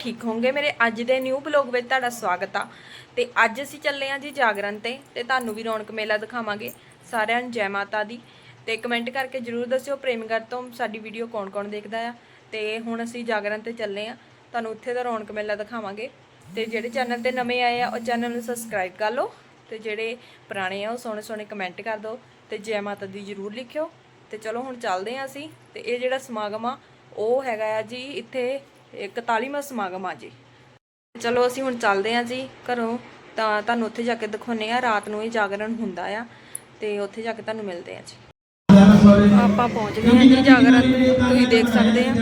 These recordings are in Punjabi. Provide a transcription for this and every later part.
ਠੀਕ ਹੋਵੋਗੇ ਮੇਰੇ ਅੱਜ ਦੇ ਨਿਊ ਬਲੌਗ ਵਿੱਚ ਤੁਹਾਡਾ ਸਵਾਗਤ ਆ। ਤੇ ਅੱਜ ਅਸੀਂ ਚੱਲੇ ਆਂ ਜੀ ਜਾਗਰਣ ਤੇ ਤੇ ਤੁਹਾਨੂੰ ਵੀ ਰੌਣਕ ਮੇਲਾ ਦਿਖਾਵਾਂਗੇ। ਸਾਰਿਆਂ ਨੂੰ ਜੈ ਮਾਤਾ ਦੀ। ਤੇ ਕਮੈਂਟ ਕਰਕੇ ਜਰੂਰ ਦੱਸਿਓ ਪ੍ਰੇਮਗੜ ਤੋਂ ਸਾਡੀ ਵੀਡੀਓ ਕੌਣ-ਕੌਣ ਦੇਖਦਾ ਆ। ਤੇ ਹੁਣ ਅਸੀਂ ਜਾਗਰਣ ਤੇ ਚੱਲੇ ਆ। ਤੁਹਾਨੂੰ ਉੱਥੇ ਦਾ ਰੌਣਕ ਮੇਲਾ ਦਿਖਾਵਾਂਗੇ। ਤੇ ਜਿਹੜੇ ਚੈਨਲ ਤੇ ਨਵੇਂ ਆਏ ਆ, ਉਹ ਚੈਨਲ ਨੂੰ ਸਬਸਕ੍ਰਾਈਬ ਕਰ ਲਓ। ਤੇ ਜਿਹੜੇ ਪੁਰਾਣੇ ਆ, ਉਹ ਸੋਹਣੇ ਸੋਹਣੇ ਕਮੈਂਟ ਕਰ ਦਿਓ। ਤੇ ਜੈ ਮਾਤਾ ਦੀ ਜਰੂਰ ਲਿਖਿਓ। ਤੇ ਚਲੋ ਹੁਣ ਚੱਲਦੇ ਆ ਅਸੀਂ। ਤੇ ਇਹ ਜਿਹੜਾ ਸਮਾਗਮ ਆ, ਉਹ ਹੈਗਾ ਆ ਜੀ ਇੱਥੇ 41ਵਾਂ ਸਮਾਗਮ ਆ ਜੀ। ਚਲੋ ਅਸੀਂ ਹੁਣ ਚੱਲਦੇ ਆ ਜੀ ਘਰੋਂ, ਤਾਂ ਤੁਹਾਨੂੰ ਉੱਥੇ ਜਾ ਕੇ ਦਿਖਾਉਨੇ ਆ ਰਾਤ ਨੂੰ ਹੀ ਜਾਗਰਣ ਹੁੰਦਾ ਆ, ਤੇ ਉੱਥੇ ਜਾ ਕੇ ਤੁਹਾਨੂੰ ਮਿਲਦੇ ਆ ਜੀ। ਆਪਾਂ ਪਹੁੰਚ ਗਏ ਆ ਜੀ ਜਾਗਰਣ, ਤੁਸੀਂ ਦੇਖ ਸਕਦੇ ਆ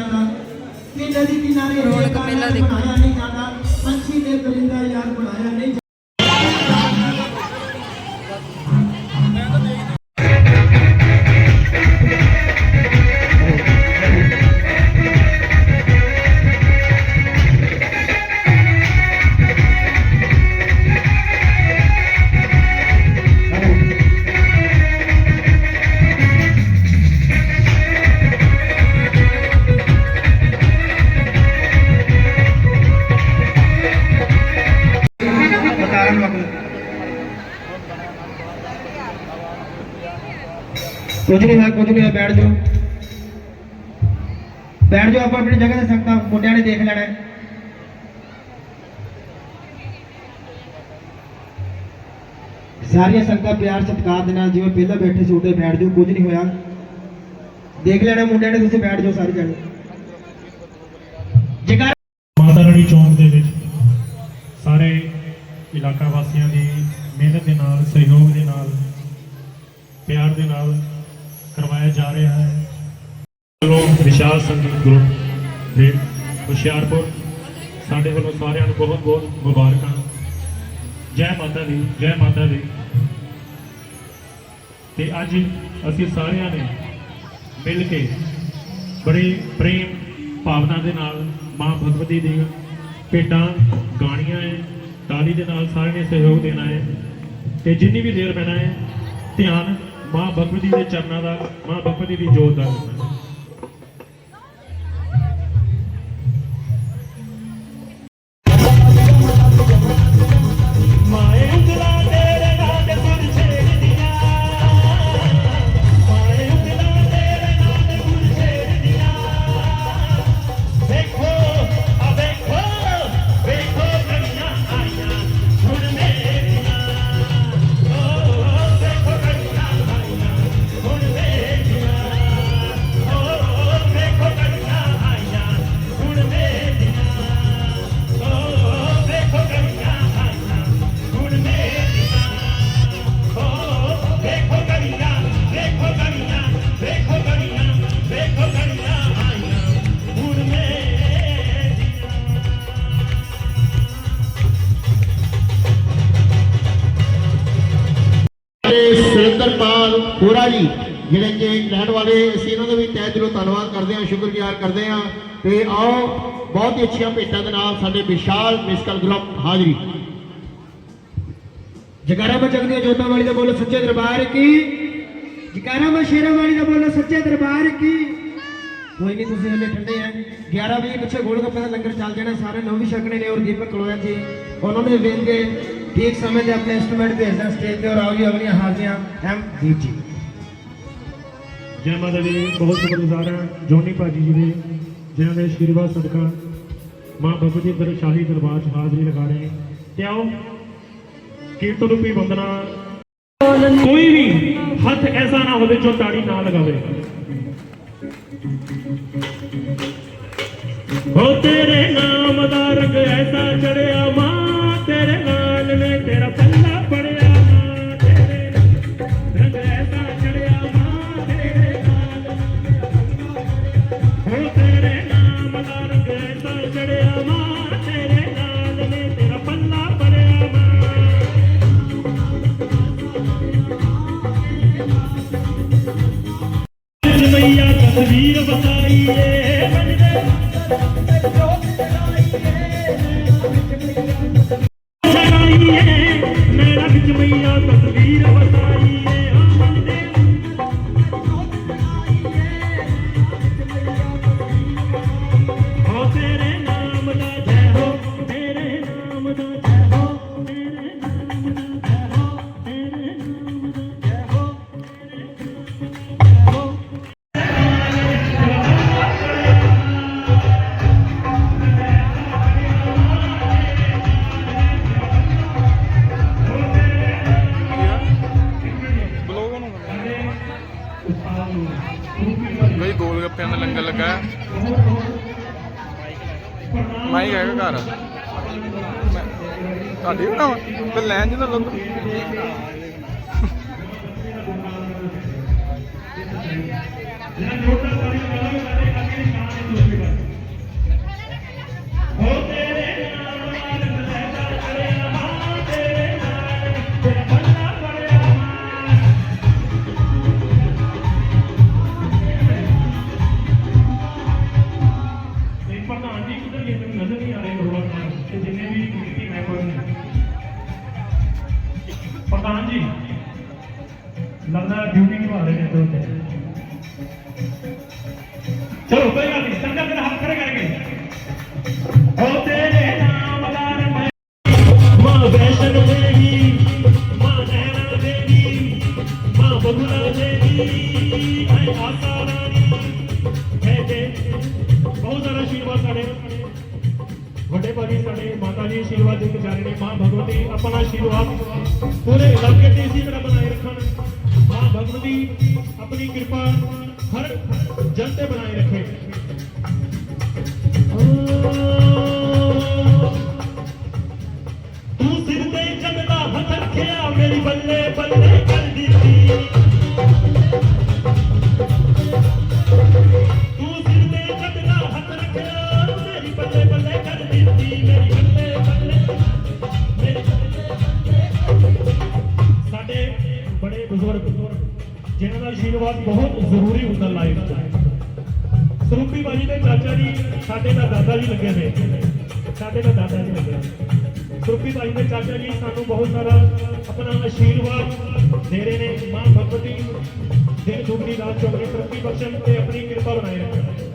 ਰੌਣਕ ਮੇਲਾ ਦੇਖੋ। ਪੰਛੀ ਦੇ ਪਰਿੰਦਾ ਯਾਰ ਬਣਾਇਆ, ਨਹੀਂ ਕੁਝ ਨਹੀਂ ਹੈ ਬੈਠ ਜਾਓ। ਬੈਠ ਜਾਓ, ਆਪਾਂ ਆਪਣੀ ਜਗ੍ਹਾ ਤੇ ਸਕਤਾ ਮੁੰਡਿਆਂ ਨੇ ਦੇਖ ਲੈਣਾ ਸਾਰੀਆਂ ਸੰਗਤਾਂ ਪਿਆਰ, ਸਤਿਕਾਰ ਦੇ ਨਾਲ ਜਿਵੇਂ ਪਹਿਲਾਂ ਬੈਠੇ ਸੀ ਉੱਤੇ ਬੈਠ ਜਾਓ, ਕੁਝ ਨਹੀਂ ਹੋਇਆ। ਦੇਖ ਲੈਣਾ, ਮੁੰਡਿਆਂ ਨੇ ਤੁਸੀਂ ਬੈਠ ਜਾਓ ਸਾਰੇ ਜਣੇ। ਜੇਕਰ ਮਾਤਾ ਰਾਣੀ ਚੌਂਕ ਦੇ ਵਿੱਚ ਸਾਰੇ ਇਲਾਕਾ ਵਾਸੀਆਂ ਦੀ ਮਿਹਨਤ ਦੇ ਨਾਲ, ਸਹਿਯੋਗ ਦੇ ਨਾਲ, ਪਿਆਰ ਦੇ ਨਾਲ ਕਰਵਾਇਆ ਜਾ ਰਿਹਾ ਹੈ। ਵੱਲੋਂ ਵਿਸ਼ਾਲ ਸੰਗੀਤ ਗਰੁੱਪ ਦੇ ਹੁਸ਼ਿਆਰਪੁਰ, ਸਾਡੇ ਵੱਲੋਂ ਸਾਰਿਆਂ ਨੂੰ ਬਹੁਤ ਬਹੁਤ ਮੁਬਾਰਕਾਂ। ਜੈ ਮਾਤਾ ਦੀ, ਜੈ ਮਾਤਾ ਦੀ। ਤੇ ਅੱਜ ਅਸੀਂ ਸਾਰਿਆਂ ਨੇ ਮਿਲ ਕੇ ਬੜੇ ਪ੍ਰੇਮ ਭਾਵਨਾ ਦੇ ਨਾਲ ਮਾਂ ਭਗਵਤੀ ਦੀਆਂ ਭੇਟਾਂ ਗਾਣੀਆਂ ਹੈ ਤਾਲੀ ਦੇ ਨਾਲ ਸਾਰਿਆਂ ਨੇ ਸਹਿਯੋਗ ਦੇਣਾ ਹੈ ਤੇ ਜਿੰਨੀ ਵੀ ਦੇਰ ਪੈਣਾ ਹੈ ਧਿਆਨ ਮਾਂ ਭਗਵਤੀ ਦੇ ਚਰਨਾਂ ਦਾ ਮਾਂ ਭਗਵਤੀ ਦੀ ਜੋਤ ਦਾ ਹੋਰਾ ਜੀ, ਜਿਹੜੇ ਕਿ ਲੈਣ ਵਾਲੇ, ਅਸੀਂ ਇਹਨਾਂ ਦਾ ਵੀ ਤਹਿ ਦਿਲੋਂ ਧੰਨਵਾਦ ਕਰਦੇ ਹਾਂ, ਸ਼ੁਕਰਗੁਜ਼ਾਰ ਕਰਦੇ ਹਾਂ। ਤੇ ਆਓ, ਬਹੁਤ ਹੀ ਅੱਛੀਆਂ ਭੇਟਾਂ ਦੇ ਨਾਲ ਸਾਡੇ ਵਿਸ਼ਾਲ ਮਿਸਕਲ ਗਰੁੱਪ ਹਾਜ਼ਰੀ। ਜਗਾਰਾ ਜਗਦੀਆਂ ਜੋਤਾਂ ਵਾਲੀ ਦਾ ਬੋਲੋ ਸੱਚੇ ਦਰਬਾਰ ਕੀ? ਜਗਾਰਾ ਸ਼ੇਰਾਂ ਵਾਲੀ ਦਾ ਬੋਲੋ ਸੱਚੇ ਦਰਬਾਰ ਕੀ? ਕੋਈ ਨਹੀਂ, ਤੁਸੀਂ ਹਲੇ ਠੰਡੇ ਆ। 11 ਵਜੇ ਪਿੱਛੇ ਗੋਲ ਗੱਪੇ ਦਾ ਲੰਗਰ ਚੱਲ ਜਾਣਾ, ਸਾਰੇ ਨੌ ਵੀ ਛਕਣੇ ਨੇ ਔਰ ਦੀਪਕ ਕਲੋਇਆ ਜੀ। ਉਹਨਾਂ ਨੂੰ ਵੀ ਵੇਖਦੇ ਠੀਕ ਸਮੇਂ ਦੇ ਆਪਣੇ ਇੰਸਟਰੂਮੈਂਟ ਭੇਜਣਾ ਸਟੇਜ ਤੇ ਔਰ ਆਓ ਜੀ, ਆਪਣੀਆਂ ਹਾਜ਼ਰੀਆਂ ਐਮ ਦੀਪ ਜੀ। ਜੈ ਮਾਤਾ ਦੀ ਬਹੁਤ ਸ਼ੁਕਰਗੁਜ਼ਾਰ ਹਾਂ, ਜੋਨੀ ਭਾਜੀ ਜੀ ਦੇ, ਜਿਨ੍ਹਾਂ ਦੇ ਆਸ਼ੀਰਵਾਦ ਸਦਕਾ ਮਾਂ ਭਗਵਤੀ ਦਰ ਸ਼ਾਹੀ ਦਰਬਾਰ 'ਚ ਹਾਜ਼ਰੀ ਲਗਾ ਰਹੇ ਤੇ ਆਓ, ਕੀਰਤਨ ਰੂਪੀ ਵੰਦਨਾ। ਕੋਈ ਵੀ ਹੱਥ ਐਸਾ ਨਾ ਹੋਵੇ ਜੋ ਤਾੜੀ ਨਾ ਲਗਾਵੇ। ਹੋ ਤੇਰੇ ਨਾਮ ਦਾ ਰੰਗ ਐਸਾ ਚੜਿਆ vida batalha ਮਾਈਕ ਹੈਗਾ ਘਰ। ਤੁਹਾਡੀ ਬਣਾਵਾ ਤੇ ਲੈਣ ਜਿਹਦਾ ਲੰਗਰ ਤੇ ਬਗੁਲਾ ਦੇਵੀ ਐ ਹੈ ਦੇ ਬਹੁਤ ਸਾਰਾ ਆਸ਼ੀਰਵਾਦ ਸਾਡੇ ਵੱਡੇ ਭਾਜੀ ਸਾਡੇ ਮਾਤਾ ਜੀ ਆਸ਼ੀਰਵਾਦ ਦੇ ਕੇ ਨੇ ਮਾਂ ਭਗਵਤੀ ਆਪਣਾ ਆਸ਼ੀਰਵਾਦ ਪੂਰੇ ਇਲਾਕੇ ਤੇ ਇਸੇ ਤਰ੍ਹਾਂ ਬਣਾਏ ਰੱਖਣ ਮਾਂ ਭਗਵਤੀ ਆਪਣੀ ਕਿਰਪਾ ਹਰ ਜਨ ਤੇ ਬਣਾਏ ਰੱਖੇ ਤੂੰ ਸਿਰ ਤੇ ਜਗਦਾ ਹੱਥ ਰੱਖਿਆ, ਮੇਰੀ ਬੱਲੇ ਜਿਨ੍ਹਾਂ ਬਹੁਤ ਜ਼ਰੂਰੀ ਹੁੰਦਾ ਲਾਈਫ 'ਚ। ਸਰੂਪੀ ਬਾਜੀ ਦੇ ਚਾਚਾ ਜੀ, ਸਾਡੇ ਦਾ ਦਾਦਾ ਜੀ ਲੱਗੇ ਨੇ। ਸਾਡੇ ਦਾ ਦਾਦਾ ਜੀ ਲੱਗੇ ਨੇ। ਸਰੂਪੀ ਬਾਜੀ ਦੇ ਚਾਚਾ ਜੀ ਸਾਨੂੰ ਬਹੁਤ ਸਾਰਾ ਆਪਣਾ ਆਸ਼ੀਰਵਾਦ ਦੇ ਰਹੇ ਨੇ। ਮਾਂ ਭਗਵਤੀ, ਦਿਨ ਦੁਗਣੀ ਰਾਤ ਚੌਗਣੀ ਤਰੱਕੀ ਬਖਸ਼ਣ ਤੇ ਆਪਣੀ ਕਿਰਪਾ ਬਣਾਏ ਰੱਖਣ।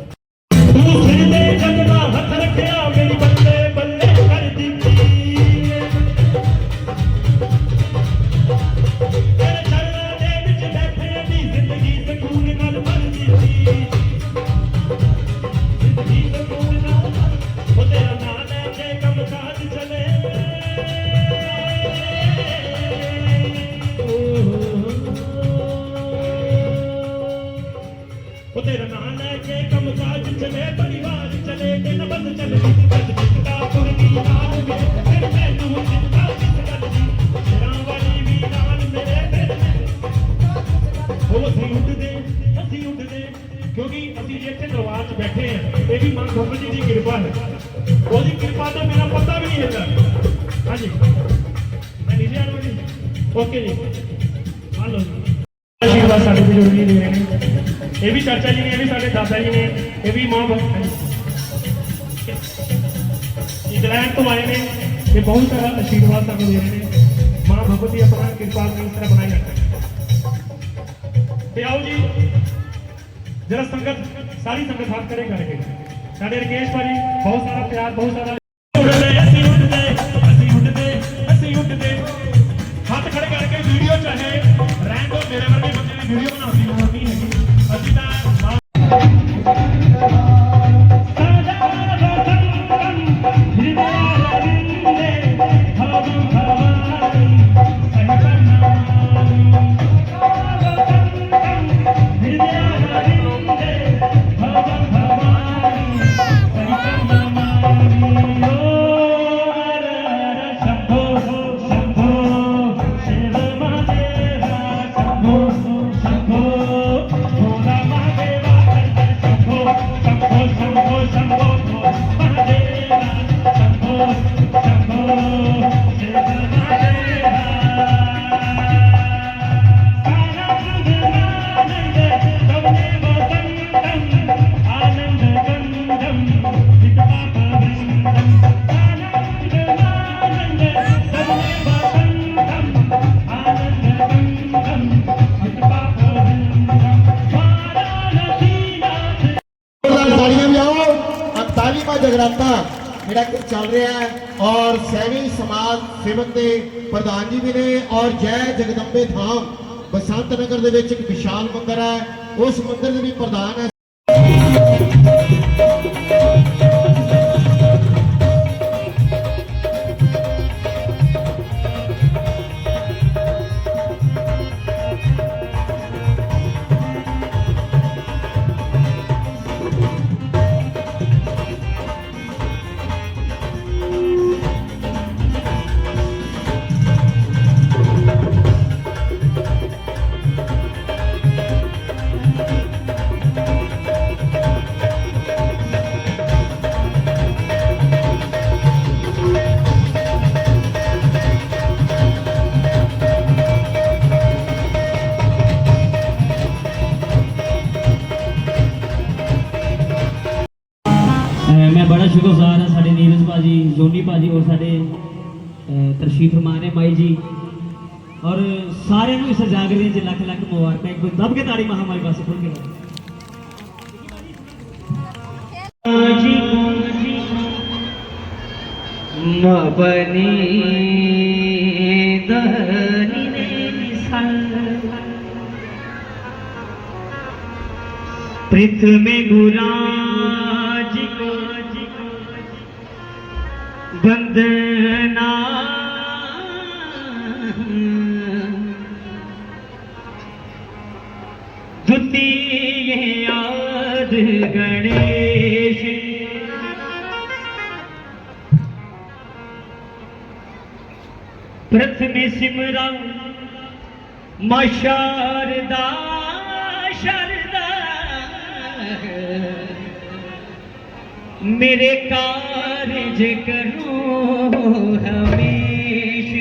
ਇੱਥੇ ਦਰਬਾਰ 'ਚ ਬੈਠੇ ਆ। ਇਹ ਵੀ ਮਾਂ ਬਾਬਾ ਜੀ ਦੀ ਕਿਰਪਾ ਹੈ। ਉਹਦੀ ਕਿਰਪਾ ਦਾ ਮੇਰਾ ਪਤਾ ਵੀ ਨਹੀਂ ਹੈਗਾ। ਹਾਂਜੀ। ਮੈਂ ਨੀਚੇ ਆ ਜੀ। ਓਕੇ ਜੀ। ਆ ਲਓ ਜੀ। ਆਸ਼ੀਰਵਾਦ ਸਾਡੇ ਬਜ਼ੁਰਗ ਜੀ ਦੇ ਰਹੇ ਨੇ। ਇਹ ਵੀ ਚਾਚਾ ਜੀ ਨੇ, ਇਹ ਵੀ ਸਾਡੇ ਦਾਦਾ ਜੀ ਨੇ, ਇਹ ਵੀ ਮਾਂ ਬਾਪ ਇੰਗਲੈਂਡ ਤੋਂ ਆਏ ਨੇ। ਇਹ ਬਹੁਤ ਸਾਰਾ ਆਸ਼ੀਰਵਾਦ ਸਾਨੂੰ ਦੇ ਰਹੇ ਨੇ। ਮਾਂ ਭਗਵਤੀ ਆਪਣਾ ਕਿਰਪਾ ਨਾਲ ਇਸ ਤਰ੍ਹਾਂ ਬਣਾਈ ਰੱਖੇ। ਤੇ ਆਓ ਜੀ। ਜਰਾ ਸੰਗਤ ਸਾਰੀ ਸੰਗਤ ਹੱਥ ਖੜੇ ਕਰਕੇ ਸਾਡੇ ਰਕੇਸ਼ ਭਾਜੀ, ਬਹੁਤ ਸਾਰਾ ਪਿਆਰ, ਬਹੁਤ ਸਾਰਾ ਜਿਹੜਾ ਕਿ ਚੱਲ ਰਿਹਾ ਹੈ ਔਰ ਸੈਣੀ ਸਮਾਜ ਸੇਵਕ ਦੇ ਪ੍ਰਧਾਨ ਜੀ ਵੀ ਨੇ ਔਰ ਜੈ ਜਗਦੰਬੇ ਧਾਮ ਬਸੰਤ ਨਗਰ ਦੇ ਵਿੱਚ ਇੱਕ ਵਿਸ਼ਾਲ ਮੰਦਿਰ ਹੈ। ਉਸ ਮੰਦਿਰ ਦੇ ਵੀ ਪ੍ਰਧਾਨ ਹੈ ਭਾਜੀ ਜੋਨੀ ਭਾਜੀ ਔਰ ਸਾਡੇ ਅਹ, ਤਰਸ਼ੀਫ ਫਰਮਾਨ ਹੈ ਮਾਈ ਜੀ। ਔਰ ਸਾਰਿਆਂ ਨੂੰ ਇਸ ਜਾਗਰਣ 'ਚ ਲੱਖ ਲੱਖ ਮੁਬਾਰਕਾਂ। ਇੱਕ ਵਾਰ ਦੱਬ ਕੇ ਤਾੜੀ ਮਹਾਮਾਈ ਪਾਸੇ ਖੁੱਲ ਕੇ ਜੀ ਜੀ ਮਬਨੀ ਦਹਨੀ ਨੇ ਬੰਦਨਾ ਦੁਤੀ ਯਾਦ ਗਣੇਸ਼। ਪ੍ਰਥਮੇ ਸਿਮਰਾਂ ਮਾਸ਼ਾਰਦਾ ਸ਼ਰ ਮੇਰੇ ਕਾਰਜ ਕਰੋ ਹਮੇਸ਼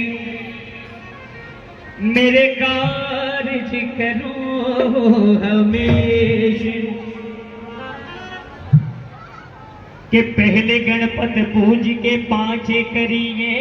ਮੇਰੇ ਕਾਰਜ ਕਰੋ ਹਮੇਸ਼ ਕਿ ਪਹਿਲੇ ਗਣਪਤ ਪੂਜ ਕੇ ਪਾਛੇ ਕਰੀਏ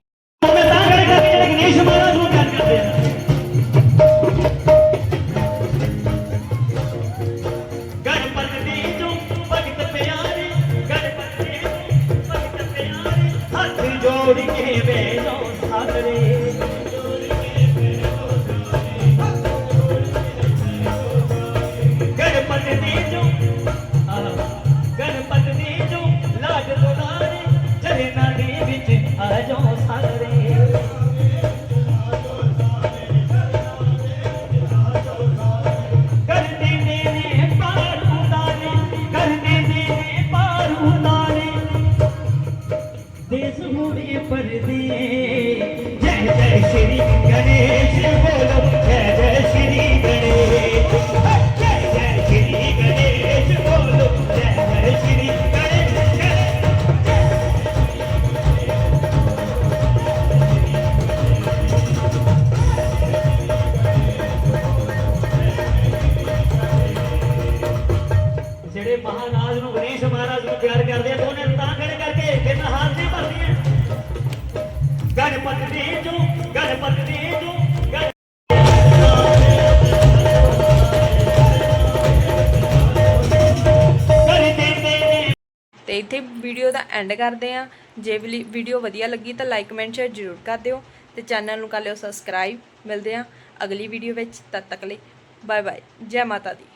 ਤੇ ਇੱਥੇ ਵੀਡੀਓ ਦਾ ਐਂਡ ਕਰਦੇ ਆ ਜੇ ਵੀਡੀਓ ਵਧੀਆ ਲੱਗੀ ਤਾਂ ਲਾਈਕ ਕਮੈਂਟ ਸ਼ੇਅਰ ਜ਼ਰੂਰ ਕਰ ਦਿਓ ਤੇ ਚੈਨਲ ਨੂੰ ਕਰ ਲਿਓ ਸਬਸਕ੍ਰਾਈਬ ਮਿਲਦੇ ਆ ਅਗਲੀ ਵੀਡੀਓ ਵਿੱਚ, ਤਦ ਤੱਕ ਲਈ ਬਾਏ ਬਾਏ ਜੈ ਮਾਤਾ ਦੀ।